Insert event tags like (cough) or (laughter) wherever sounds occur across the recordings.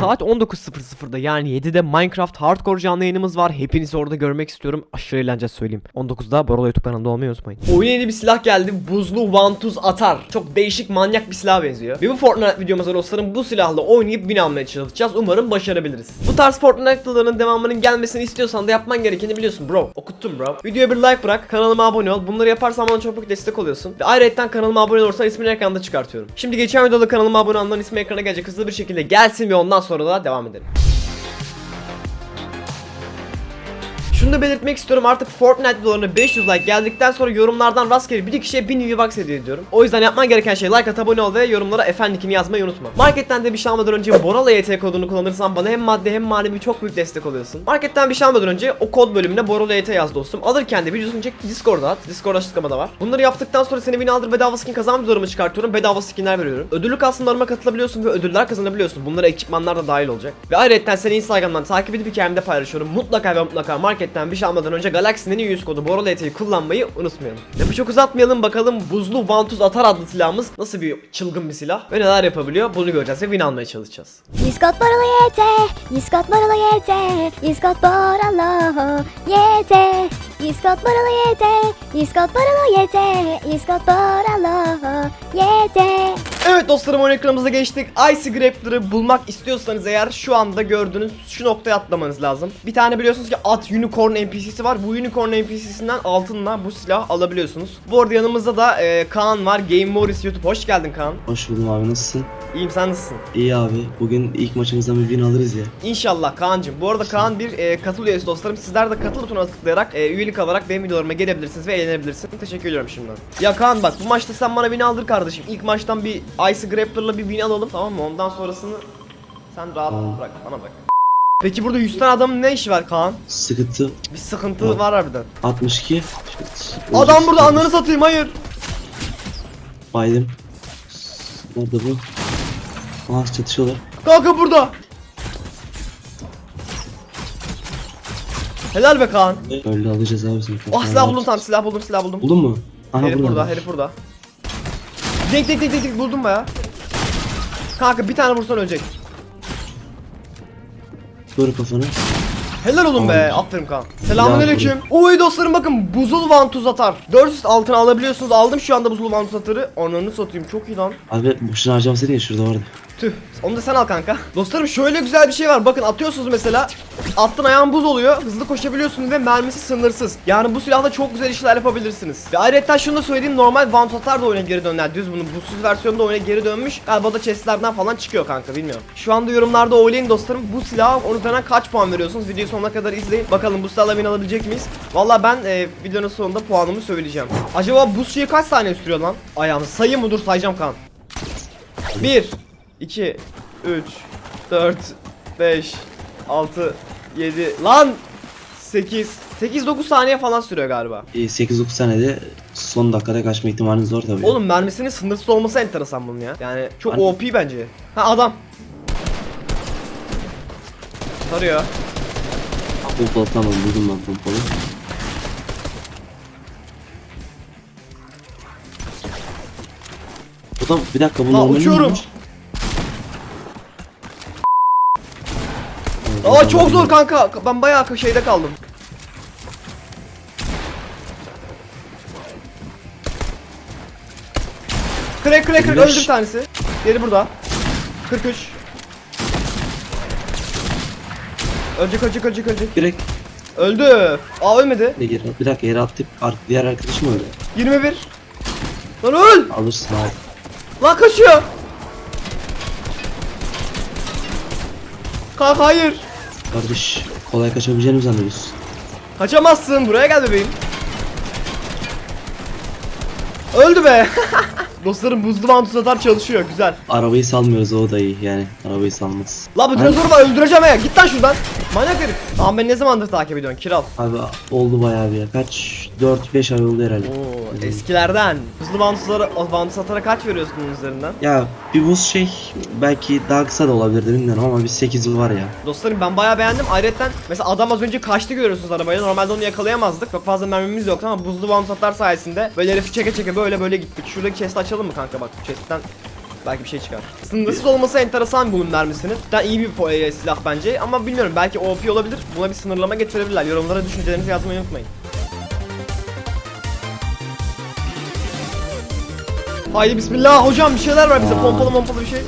Saat 19.00'da yani 7'de Minecraft Hardcore canlı yayınımız var. Hepinizi orada görmek istiyorum. Aşırı eğlenceli söyleyeyim. 19'da Borolo YouTube kanalında olmayı unutmayın. Oyuna yeni bir silah geldi. Buzlu Vantuz Atar. Çok değişik manyak bir silah benziyor. Ve bu Fortnite videomuzda dostlarım bu silahla oynayıp win almaya çalışacağız. Umarım başarabiliriz. Bu tarz Fortnite videolarının devamının gelmesini istiyorsan da yapman gerekeni biliyorsun bro. Okuttum bro. Videoya bir like bırak. Kanalıma abone ol. Bunları yaparsan bana çok büyük destek oluyorsun. Ve ayrıca kanalıma abone olursan ismini ekranda çıkartıyorum. Şimdi geçen videoda kanalıma abone olanların ismi ekrana gelecek hızlı bir şekilde gelsin ve ondan sonra da devam edelim. Şunu da belirtmek istiyorum artık Fortnite videolarına 500 like geldikten sonra yorumlardan rastgele bir kişiye 1000 V-Bucks hediye ediyorum. O yüzden yapman gereken şey like at abone ol ve yorumlara efendikini yazmayı unutma. Marketten de bir şey almadan önce Borala YT kodunu kullanırsan bana hem maddi hem manevi çok büyük destek oluyorsun. Marketten bir şey almadan önce o kod bölümüne Borala YT yaz dostum. Alırken de videosunu çek Discord'a at. Discord açıklamada var. Bunları yaptıktan sonra seni win aldır bedava skin kazan videolarımı çıkartıyorum. Bedava skinler veriyorum. Ödüllü kasımlarıma katılabiliyorsun ve ödüller kazanabiliyorsun. Bunlara ekipmanlar da dahil olacak. Ve ayrıca seni Instagram'dan takip edip hikayemde paylaşıyorum. Mutlaka ve mutlaka marketten bir şey almadan önce Galaxy'nin en iyi yüz kodu Borolo YT'yi kullanmayı unutmayalım. Lafı çok uzatmayalım bakalım buzlu Vantuz Atar adlı silahımız nasıl bir çılgın bir silah ve neler yapabiliyor bunu göreceğiz ve win almaya çalışacağız. Iskot borolo yete, iskot borolo yete, iskot borolo yete, iskot borolo yete, iskot borolo yete, iskot borolo yete. Evet dostlarım oyun ekranımıza geçtik. Icy Grappler'ı bulmak istiyorsanız eğer şu anda gördüğünüz şu noktaya atlamanız lazım. Bir tane biliyorsunuz ki at unicorn NPC'si var. Bu unicorn NPC'sinden altınla bu silah alabiliyorsunuz. Bu arada yanımızda da e, Kaan var. Game Morris YouTube. Hoş geldin Kaan. Hoş buldum abi nasılsın? İyiyim sen nasılsın? İyi abi. Bugün ilk maçımızdan bir win alırız ya. İnşallah Kaan'cım. Bu arada Kaan bir e, katıl üyesi dostlarım. Sizler de katıl butonuna tıklayarak e, üyelik alarak benim videolarıma gelebilirsiniz ve eğlenebilirsiniz. Teşekkür ediyorum şimdiden. Ya Kaan bak bu maçta sen bana win aldır kardeşim. İlk maçtan bir Ice Grappler'la bir win alalım tamam mı? Ondan sonrasını sen rahat bırak bana bırak. Peki burada 100 tane adamın ne işi var Kaan? Sıkıntı Bir sıkıntı Tamam. var harbiden. 62. Adam burada ananı satayım hayır. Baydım. Nerede bu? Aha çatışıyorlar. Kanka burada. Helal be Kaan. Öyle alacağız abi seni. Oh silah buldum tamam silah buldum silah buldum. Buldun mu? Aha herif burada. burada, herif burada. Denk denk denk denk buldum baya. Kanka bir tane vursan ölecek. Doğru kafanı. Helal olun be. Tamam. Aferin Kaan. Selamünaleyküm. Oy dostlarım bakın buzul vantuz atar. 400 altın alabiliyorsunuz. Aldım şu anda buzul vantuz atarı. Ananı satayım çok iyi lan. Abi boşuna harcamasaydın ya şurada vardı. Tüh. Onu da sen al kanka. Dostlarım şöyle güzel bir şey var. Bakın atıyorsunuz mesela. Attın ayağın buz oluyor. Hızlı koşabiliyorsunuz ve mermisi sınırsız. Yani bu silahla çok güzel işler yapabilirsiniz. Ve ayrıca şunu da söyleyeyim. Normal Vantuz atar da oyuna geri döner. Düz bunun buzsuz versiyonda oyuna geri dönmüş. Galiba da chestlerden falan çıkıyor kanka bilmiyorum. Şu anda yorumlarda oylayın dostlarım. Bu silaha onun üzerinden kaç puan veriyorsunuz? Videoyu sonuna kadar izleyin. Bakalım bu silahla win alabilecek miyiz? Valla ben e, videonun sonunda puanımı söyleyeceğim. Acaba bu suyu kaç saniye sürüyor lan? Ayağını sayayım mı? Sayacağım kan. 1 2 3 4 5 6 7 lan 8 8 9 saniye falan sürüyor galiba. E, 8-9 saniyede son dakikada kaçma ihtimaliniz zor tabii. Oğlum mermisinin sınırsız olması enteresan bunun ya. Yani çok Hani- OP bence. Ha adam. Sarıyor. Pompalı tamam buldum ben pompalı. Da bir dakika bu Lan normal uçuyorum. mi? Aa çok zor kanka. Ben bayağı şeyde kaldım. Crack crack crack öldü bir tanesi. Diğeri burada. 43. Ölecek ölecek ölecek ölecek. Direkt Öldü. Aa ölmedi. bir, yere, bir dakika yere attık. Ar diğer arkadaşım öyle. 21. Lan öl. Alırsın abi. Lan kaçıyor. Kanka hayır. Kardeş kolay kaçabileceğini mi zannediyorsun? Kaçamazsın. Buraya gel bebeğim. Öldü be. (laughs) Dostlarım buzlu vantuz atar çalışıyor. Güzel. Arabayı salmıyoruz o da iyi yani. Arabayı salmaz. La bu dinozoru var öldüreceğim ya. Git lan şuradan. Manyak herif. Tamam ben ne zamandır takip ediyorsun Kiral? Abi oldu bayağı bir ya. Kaç? 4-5 ay oldu herhalde. Oo eskilerden. Buzlu vantuzlara, o vantuz atara kaç veriyorsun bunun üzerinden? Ya bir buz şey belki daha kısa da olabilirdi bilmiyorum ama bir 8 yıl var ya. Dostlarım ben bayağı beğendim. Ayrıca mesela adam az önce kaçtı görüyorsunuz arabayla. Normalde onu yakalayamazdık. Çok fazla mermimiz yoktu ama buzlu vantuz atar sayesinde böyle herifi çeke çeke böyle böyle gittik. Şuradaki chest'i açalım mı kanka bak chest'ten Belki bir şey çıkar. Sınırsız olması enteresan bunun mermisinin. Cidden iyi bir e, silah bence ama bilmiyorum belki OP olabilir. Buna bir sınırlama getirebilirler. Yorumlara düşüncelerinizi yazmayı unutmayın. Haydi bismillah hocam bir şeyler ver bize pompalı pompalı bir şey.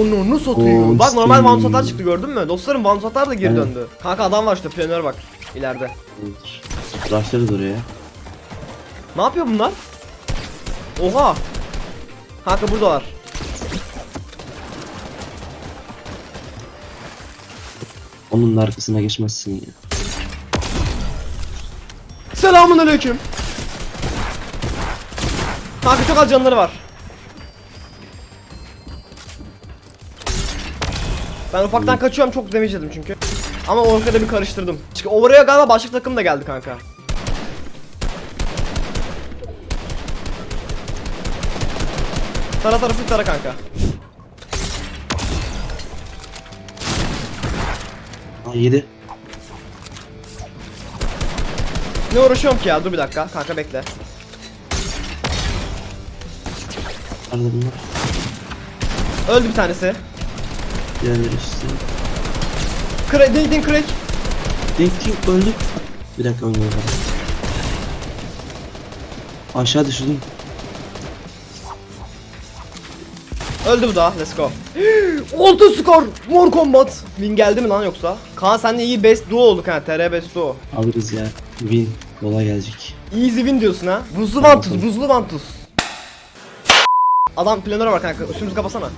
Onu satıyor. Bak normal işte. vansatlar çıktı gördün mü? Dostlarım vansatlar da geri Evet. döndü. Kanka adam var işte planör bak ileride. Rushları duruyor ya. Ne yapıyor bunlar? Oha. Kanka buradalar. Onun arkasına geçmezsin ya. Selamun aleyküm. Kanka çok az canları var. Ben ufaktan kaçıyorum çok damage yedim çünkü. Ama ortada bir karıştırdım. Çünkü oraya galiba başka takım da geldi kanka. Tara tarafı tara kanka. Aa 7. Ne uğraşıyorum ki ya dur bir dakika kanka bekle. Nerede bunlar? Öldü bir tanesi. Diğerleri işte. Crack, ding ding crack. Denk King öldü. Bir dakika ölmüyor. Aşağı düşürdüm. Öldü bu da. Let's go. (gasps) 6 skor. More combat. Win geldi mi lan yoksa? Kaan senle iyi best duo olduk ha. TR best duo. Alırız ya. Win. Kolay gelecek. Easy win diyorsun ha. Buzlu vantuz, buzlu vantuz. Adam planör var kanka. Üstümüzü kapasana.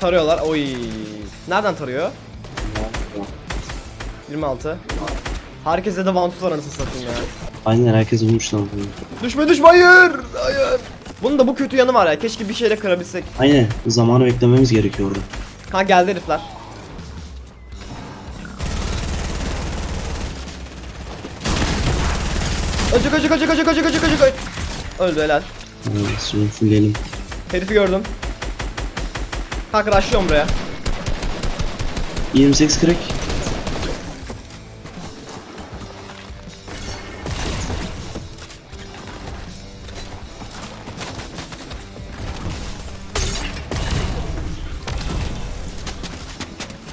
Tarıyorlar. Oy. Nereden tarıyor? 26. Herkese de vantuz var anasını satayım ya. Aynen herkes bulmuş lan. Düşme düşme hayır. Hayır. Bunun da bu kötü yanı var ya. Keşke bir şeyle kırabilsek. Aynen. Zamanı beklememiz gerekiyor orada. Ha geldi herifler. Öcük öcük öcük öcük öcük öcük öcük Öldü helal. Evet, şunu fullleyelim. Herifi gördüm. Kanka rushlıyorum buraya. 28 crack.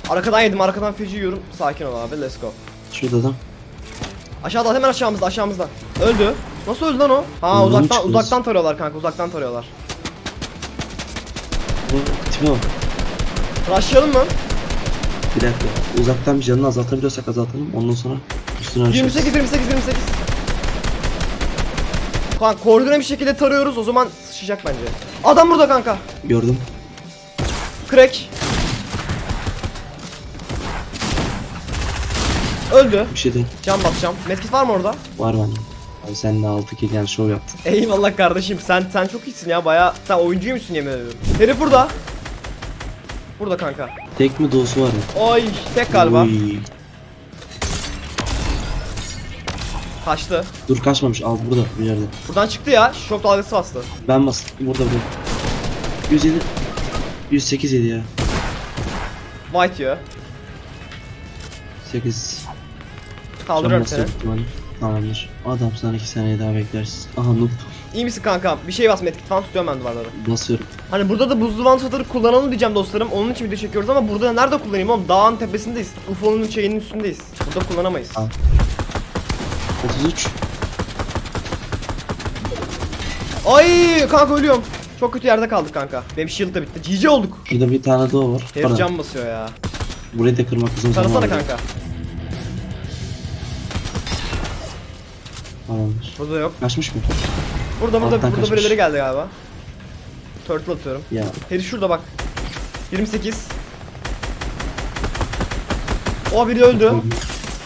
Arkadan yedim arkadan feci yiyorum. Sakin ol abi let's go. Şurada da. Aşağıda hemen aşağımızda aşağımızda. Öldü. Nasıl öldü lan o? Ha Ondan uzaktan çıkıyoruz. uzaktan tarıyorlar kanka uzaktan tarıyorlar. Bu tipe bak. Rushlayalım mı? Bir dakika. Uzaktan bir canını azaltabiliyorsak azaltalım. Ondan sonra üstüne açarız. 28 28 28. Kanka koordine bir şekilde tarıyoruz o zaman sıçacak bence. Adam burada kanka. Gördüm. Crack. Öldü. Bir şey değil. Can basacağım. Medkit var mı orada? Var bende. Abi sen de 6 kill yani show yaptın. Eyvallah kardeşim. Sen sen çok iyisin ya. Baya sen oyuncuymuşsun yemin ediyorum. Herif burada. Burada kanka. Tek mi doğusu var mı? Oy tek galiba. Oy. Kaçtı. Dur kaçmamış. Al burada bir yerde. Buradan çıktı ya. Şok dalgası bastı. Ben bastım. Burada burada. 107. 108 yedi ya. White diyor. 8. Kaldırıyorum seni. Tamamdır. Adam sana 2 saniye daha beklersin. Aha noob. İyi misin kanka? Bir şey bas medkit falan tutuyorum ben duvarları. Basıyorum. Hani burada da buzlu vantatları kullanalım diyeceğim dostlarım. Onun için video çekiyoruz ama burada nerede kullanayım oğlum? Dağın tepesindeyiz. UFO'nun şeyinin üstündeyiz. Burada kullanamayız. Al. 33. Ay kanka ölüyorum. Çok kötü yerde kaldık kanka. Benim shield da bitti. GG olduk. Şurada bir tane daha var. Herif Pardon. can basıyor ya. Burayı da kırmak uzun zaman Tarasana alıyor. kanka. Tamamdır. Burada yok. Kaçmış mı? Burada burada Alttan burada kaçmış. birileri geldi galiba. Turtle atıyorum. Ya Herif şurada bak. 28. O biri öldü.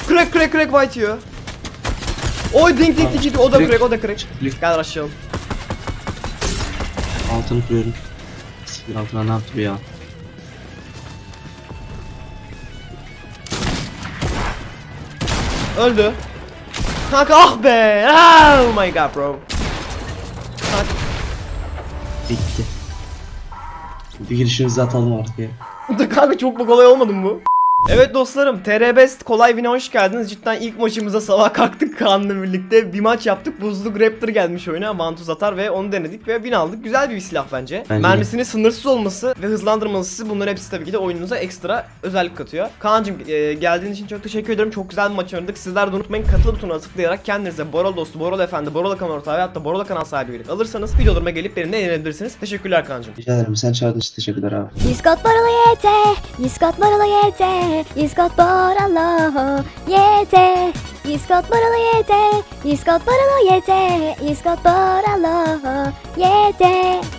Crack crack crack white yiyor. Oy ding ding ding ding o da Crack. crack o da crack. Crack. Gel rushlayalım. altını kırıyorum. Siktir altına ne yaptı bu ya? Öldü. Kanka ah be. Oh my god bro. Kanka, Bitti. Bir girişimizi atalım artık ya. kanka çok mu kolay olmadı mı bu? Evet dostlarım TR Best kolay win'e hoş geldiniz. Cidden ilk maçımıza sabah kalktık Kaan'la birlikte. Bir maç yaptık. Buzlu Raptor gelmiş oyuna. Vantuz atar ve onu denedik ve win aldık. Güzel bir silah bence. Bence. Mermisinin sınırsız olması ve hızlandırması bunların hepsi tabii ki de oyununuza ekstra özellik katıyor. Kaan'cım e, geldiğin için çok teşekkür ederim. Çok güzel bir maç oynadık. Sizler de unutmayın katıl butonuna tıklayarak kendinize Borol dostu, Borol efendi, Borol kanal ortağı ve hatta Borol kanal sahibi üyelik alırsanız videolarıma gelip benimle eğlenebilirsiniz. Teşekkürler Kaan'cım. Rica ederim. Sen çağırdığın için teşekkürler abi. Discord Barolo yete, Discord Barolo yete, Discord Barolo yete, Discord Barolo yete, Discord Barolo yete, Discord Barolo yete.